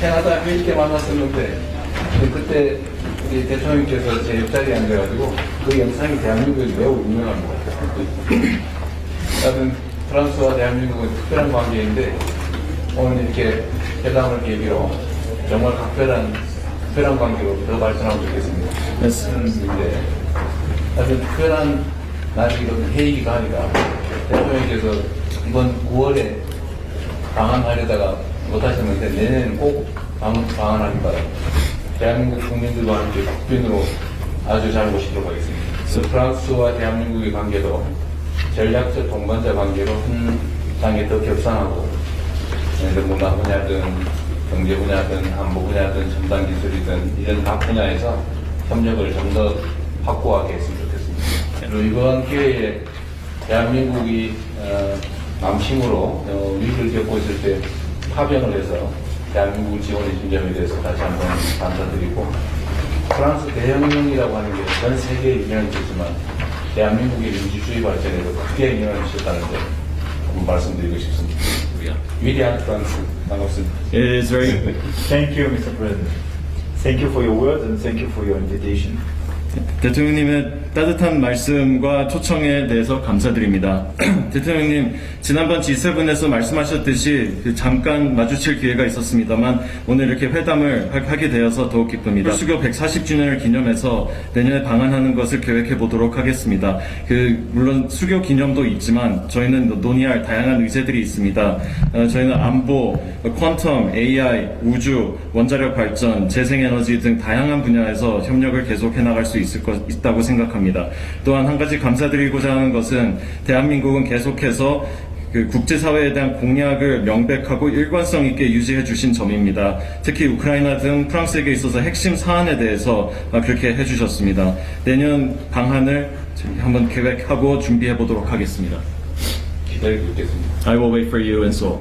캐나다 회의때 만났었는데 그때 우리 대통령께서 제 옆자리에 앉아가지고 그 영상이 대한민국에 매우 유명합니다. 나는 프랑스와 대한민국은 특별한 관계인데 오늘 이렇게 회담을 계기로 정말 각별한 특별한 관계로 더 발전하면 좋겠습니다. 네. 아주 특별한 날이 이런 회의가 아니라 대통령께서 이번 9월에 방한하려다가 못하셨는데 내년에는 꼭 방, 방한하니까 대한민국 국민들과 함께 국빈으로 아주 잘 모시도록 하겠습니다. 그래서 프랑스와 대한민국의 관계도 전략적 동반자 관계로 한 단계 더 격상하고 들어 문화 분야든 경제 분야든 안보 분야든 첨단 기술이든 이런 각 분야에서 협력을 좀 더 확고하게 했으면 좋겠습니다. 그리고 이번 기회에 대한민국이 어, 남심으로 어, 위기를 겪고 있을 때 파병을 해서 대한민국을 지원해 준 점에 대해서 다시 한번 감사드리고 프랑스 대혁명이라고 하는 게 전 세계에 영향을 미쳤지만 대한민국의 민주주의 발전에도 크게 영향을 미쳤다는 점 한번 말씀드리고 싶습니다. 위대한 프랑스 반갑습니다. It is very Thank you, Mr. President. Thank you for your words and thank you for your invitation. 대통령님의 따뜻한 말씀과 초청에 대해서 감사드립니다. 대통령님, 지난번 G7에서 말씀하셨듯이 그 잠깐 마주칠 기회가 있었습니다만 오늘 이렇게 회담을 하- 하게 되어서 더욱 기쁩니다. 수교 140주년을 기념해서 내년에 방한하는 것을 계획해 보도록 하겠습니다. 그 물론 수교 기념도 있지만 저희는 논의할 다양한 의제들이 있습니다. 어, 저희는 안보, 퀀텀, AI, 우주, 원자력 발전, 재생에너지 등 다양한 분야에서 협력을 계속해 나갈 수 있을 것 있다고 생각합니다. 또한 한 가지 감사드리고자 하는 것은 대한민국은 계속해서 그 국제사회에 대한 공약을 명백하고 일관성 있게 유지해 주신 점입니다. 특히 우크라이나 등 프랑스에게 있어서 핵심 사안에 대해서 아, 그렇게 해 주셨습니다. 내년 방한을 한번 계획하고 준비해 보도록 하겠습니다. 기다리고 있겠습니다. I will wait for you in Seoul.